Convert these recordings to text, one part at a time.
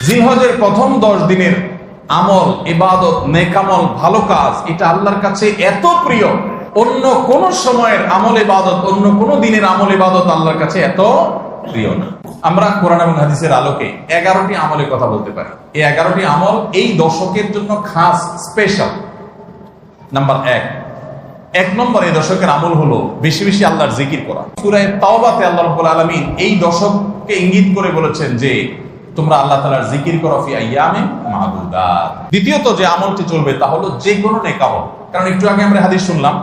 জিলহজের প্রথম দশ দিনের আমল, ইবাদত, নেকামল, ভালো কাজ, এটা আল্লাহর কাছে এত প্রিয়। অন্য কোন সময়ের আমল, ইবাদত, অন্য কোন দিনের আমল, ইবাদত আল্লাহর কাছে এত প্রিয় না। আমরা কোরআন এবং হাদিসের আলোকে এগারোটি আমলের কথা বলতে পারি। এই এগারোটি আমল এই দশকের জন্য খাস স্পেশাল নাম্বার এক। এক নম্বর এই দশকের আমল হলো বেশি বেশি আল্লাহর জিকির করা। সুরায় তাওবাতে আল্লাহ রাব্বুল আলামিন এই দশককে ইঙ্গিত করে বলেছেন যে তোমরা আল্লাহ তাআলার জিকির করো ফি দ্বিতীয়ত যে আমলটি চলবে তা হলো যে কোনো নেক আমল। কারণ একটু আগে আমরা হাদিস শুনলাম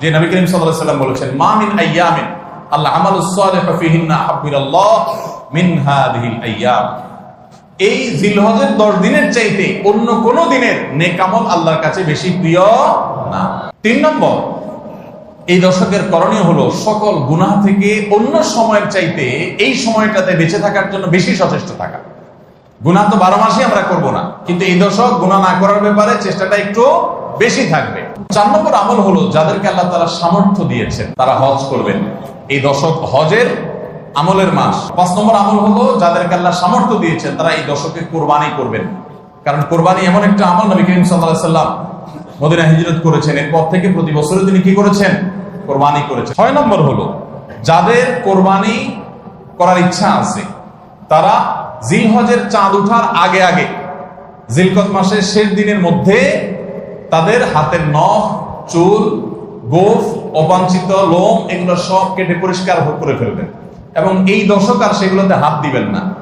যে নবী করিম সাল্লাল্লাহু সাল্লাম বলেছেন, মা মিন আইয়ামিন, আল্লাহ আমালুস মিন হাদিহিল এই জিলহজের দশ দিনের চাইতে অন্য কোন দিনের নেকামল আল্লাহর কাছে বেশি প্রিয় না। তিন নম্বর, এই দশকের করণীয় হলো সকল গুনাহ থেকে অন্য সময়ের চাইতে এই সময়টাতে বেঁচে থাকার জন্য বেশি সচেষ্ট থাকা। গুনাহ তো বারো মাসই আমরা করব না। কিন্তু এই দশক গুনাহ না করার ব্যাপারে চেষ্টাটা একটু বেশি থাকবে। চার নম্বর আমল হলো যাদেরকে আল্লাহ তারা সামর্থ্য দিয়েছেন, তারা হজ করবেন। এই দশক হজের আমলের মাস। পাঁচ নম্বর আমল হলো যাদেরকে আল্লাহ সামর্থ্য দিয়েছেন, তারা এই দশকে কোরবানি করবেন। কারণ কোরবানি এমন একটা আমল নবী করিম সাল্লাহ সাল্লাম মদিনা হিজরত করেছেন। এরপর থেকে প্রতি বছরে তিনি কি করেছেন? কোরবানি করেছেন। ছয় নম্বর হলো যাদের কোরবানি করার ইচ্ছা আছে তারা জিলহজের চাঁদ উঠার আগে আগে, জিলকত মাসের শেষ দিনের মধ্যে তাদের হাতের নখ, চুল, গোফ, অবাঞ্ছিত লোম এগুলো সব কেটে পরিষ্কার করে ফেলবেন। এবং এই দশক আর সেগুলোতে হাত দিবেন না।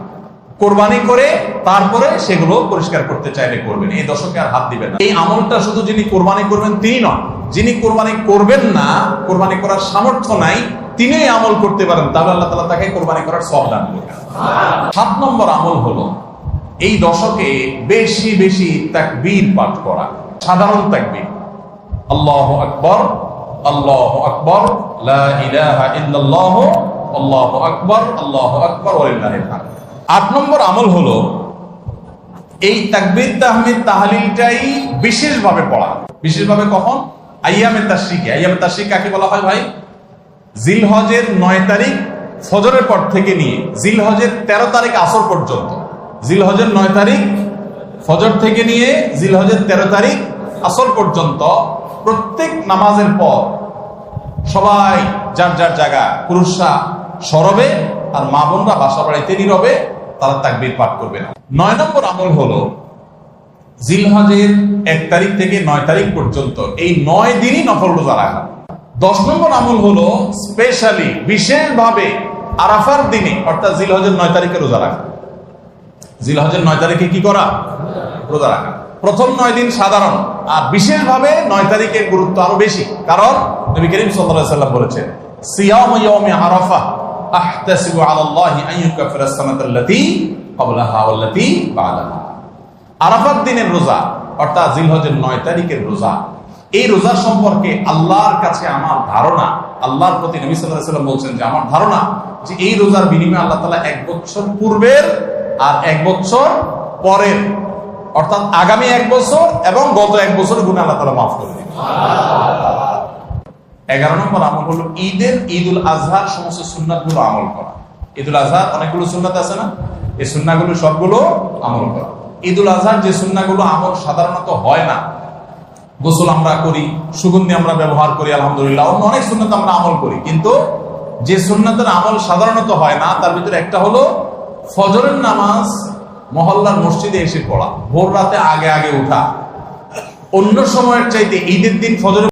কোরবানি করে তারপরে সেগুলো পরিষ্কার করতে চাইলে করবেন। এই দশকে আর হাত দিবেন না। এই আমলটা শুধু যিনি কোরবানি করবেন তিনি নন। যিনি কোরবানি করবেন না, কোরবানি করার সামর্থ্য নাই তিনি আমল করতে পারেন, তাহলে আল্লাহ তালা তাকে কোরবানি করার সব দান করবেন। সাত নম্বর আমল হলো এই দশকে বেশি বেশি তাকবীর পাঠ করা, সাধারণ তাকবীর। আল্লাহ আকবর আল্লাহ আকবর, লা ইলাহা আকবর, আল্লাহ আকবর আট নম্বর আমল হলো এই তাকবীর, তাহমিদ, তাহলিলটাই বিশেষভাবে পড়া। বিশেষভাবে কখন? আইয়ামে তাশরিকে। আইয়ামে তাশরিক কাকে বলা হয় ভাই? জিলহজের নয় তারিখ ফজরের পর থেকে নিয়ে, জিলহজের তেরো তারিখ আসর পর্যন্ত। জিলহজের নয় তারিখ ফজর থেকে নিয়ে, জিলহজের তেরো তারিখ আসর পর্যন্ত প্রত্যেক নামাজের পর সবাই যার যার জায়গা, পুরুষরা সরবে আর মা বোনরা বাসা বাড়িতে নীরবে, তারা তাকবীর পাঠ করবে না। নয় নম্বর আমল হলো জিলহজের এক তারিখ থেকে নয় তারিখ পর্যন্ত, এই নয় দিনই নফল রোজা রাখা। দশ নম্বর আমল হলো স্পেশালি বিশেষভাবে আরাফার দিনে, অর্থাৎ জিলহজের নয় তারিখে রোজা রাখা। জিলহজের নয় তারিখে কি করা? রোজা রাখা। প্রথম নয় দিন সাধারণ, আর বিশেষভাবে নয় তারিখের গুরুত্ব আরও বেশি। কারণ নবী করিম সাল্লাম বলেছেন, সিয়াম আরাফা আহতাসিবু আলাল্লাহি আন ইউকাফিরা সানাতাল্লাতী ক্বাবলাহা ওয়াল্লাতী বা'দাহা। আরাফাত দিনের রোজা, অর্থাৎ জিলহজের নয় তারিখের রোজা এই রোজা সম্পর্কে আল্লাহর কাছে আমার ধারণা, আল্লাহর প্রতি নবী সাল্লাম বলছেন যে আমার ধারণা যে এই রোজার বিনিময়ে আল্লাহ তাআলা এক বছর পূর্বের আর এক বছর পরের, অর্থাৎ আগামী এক বছর এবং গত এক বছর গুণে আল্লাহ তালা মাফ করে দিন এগারো নম্বর আমল হলো ঈদের ঈদ উল আজহার সমস্ত সুন্নাতগুলো আমল করা। ঈদ উল আজহার অনেকগুলো সুন্নাত আছে না? এই সুন্নাগুলো সবগুলো আমল করা। ঈদ উল আজহার যে সুন্নাগুলো আমল সাধারণত হয় না গোসল আমরা করি, সুগন্ধি আমরা ব্যবহার করি, আলহামদুলিল্লাহ। অন্য অনেক সুন্নত আমরা আমল করি। কিন্তু যে সুন্নতের আমল সাধারণত হয় না, তার ভিতরে একটা হলো ফজরের নামাজ মহল্লার মসজিদে এসে পড়া, ভোর রাতে আগে আগে উঠা অন্য সময়ের চাইতে ঈদের দিন ফজরের